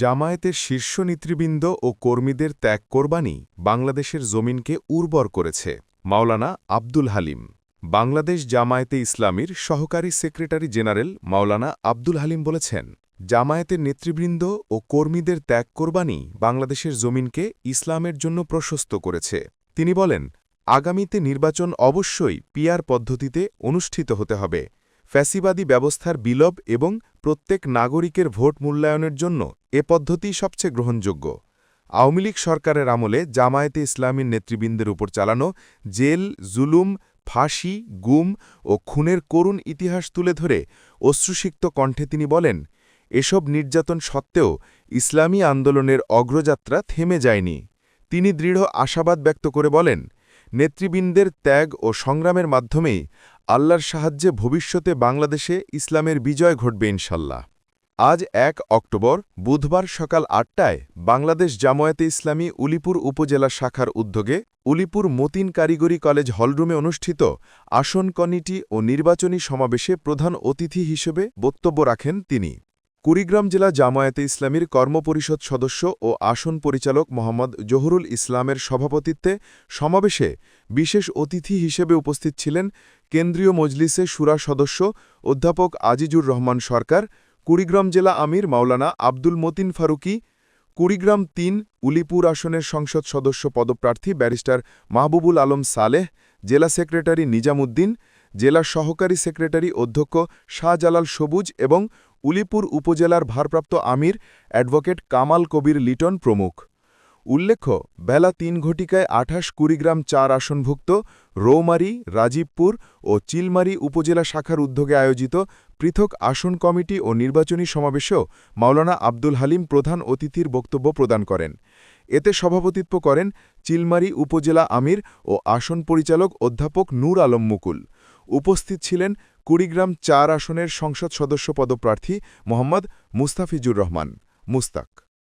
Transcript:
জামায়াতের শীর্ষ নেতৃবৃন্দ ও কর্মীদের ত্যাগ কোরবানি বাংলাদেশের জমিনকে উর্বর করেছে। মাওলানা আব্দুল হালিম। বাংলাদেশ জামায়াতে ইসলামীর সহকারী সেক্রেটারি জেনারেল মাওলানা আব্দুল হালিম বলেছেন, জামায়াতের নেতৃবৃন্দ ও কর্মীদের ত্যাগ কোরবানি বাংলাদেশের জমিনকে ইসলামের জন্য প্রশস্ত করেছে। তিনি বলেন, আগামীতে নির্বাচন অবশ্যই পিয়ার পদ্ধতিতে অনুষ্ঠিত হতে হবে। ফ্যাসিবাদী ব্যবস্থার বিলোপ এবং প্রত্যেক নাগরিকের ভোট মূল্যায়নের জন্য এ পদ্ধতি সবচেয়ে গ্রহণযোগ্য। আওয়ামী লীগ সরকারের আমলে জামায়াতে ইসলামীর নেতৃবৃন্দের উপর চালানো জেল, জুলুম, ফাঁসি, গুম ও খুনের করুণ ইতিহাস তুলে ধরে অশ্রুসিক্ত কণ্ঠে তিনি বলেন, এসব নির্যাতন সত্ত্বেও ইসলামী আন্দোলনের অগ্রযাত্রা থেমে যায়নি। তিনি দৃঢ় আশাবাদ ব্যক্ত করে বলেন, নেতৃবৃন্দের ত্যাগ ও সংগ্রামের মাধ্যমেই আল্লাহর সাহায্যে ভবিষ্যতে বাংলাদেশে ইসলামের বিজয় ঘটবে ইনশাল্লাহ। আজ এক অক্টোবর, বুধবার সকাল আটটায় বাংলাদেশ জামায়াতে ইসলামী উলিপুর উপজেলা শাখার উদ্যোগে উলিপুর মতিন কারিগরি কলেজ হলরুমে অনুষ্ঠিত আসন কমিটি ও নির্বাচনী সমাবেশে প্রধান অতিথি হিসেবে বক্তব্য রাখেন তিনি। কুড়িগ্রাম জেলা জামায়াতে ইসলামীর কর্মপরিষদ সদস্য ও আসন পরিচালক মোহাম্মদ জহুরুল ইসলামের সভাপতিত্বে সমাবেশে বিশেষ অতিথি হিসেবে উপস্থিত ছিলেন কেন্দ্রীয় মজলিসে সুরা সদস্য অধ্যাপক আজিজুর রহমান সরকার, কুড়িগ্রাম জেলা আমির মাওলানা আব্দুল মতিন ফারুকি, কুড়িগ্রাম তিন উলিপুর আসনের সংসদ সদস্য পদপ্রার্থী ব্যারিস্টার মাহবুবুল আলম সালেহ, জেলা সেক্রেটারি নিজামুদ্দিন, জেলা সহকারী সেক্রেটারি অধ্যক্ষ শাহজালাল সবুজ এবং উলিপুর উপজেলার ভারপ্রাপ্ত আমির অ্যাডভোকেট কামাল কবির লিটন প্রমুখ। উল্লেখ্য, বেলা তিন ঘটিকায় আঠাশ কুড়িগ্রাম চার আসনভুক্ত রৌমারি, রাজীবপুর ও চিলমারি উপজেলা শাখার উদ্যোগে আয়োজিত পৃথক আসন কমিটি ও নির্বাচনী সমাবেশেও মাওলানা আব্দুল হালিম প্রধান অতিথির বক্তব্য প্রদান করেন। এতে সভাপতিত্ব করেন চিলমারি উপজেলা আমির ও আসন পরিচালক অধ্যাপক নূর আলম মুকুল। উপস্থিত ছিলেন কুড়িগ্রাম চার আসনের সংসদ সদস্য পদপ্রার্থী মোহাম্মদ মুস্তাফিজুর রহমান মুস্তাক।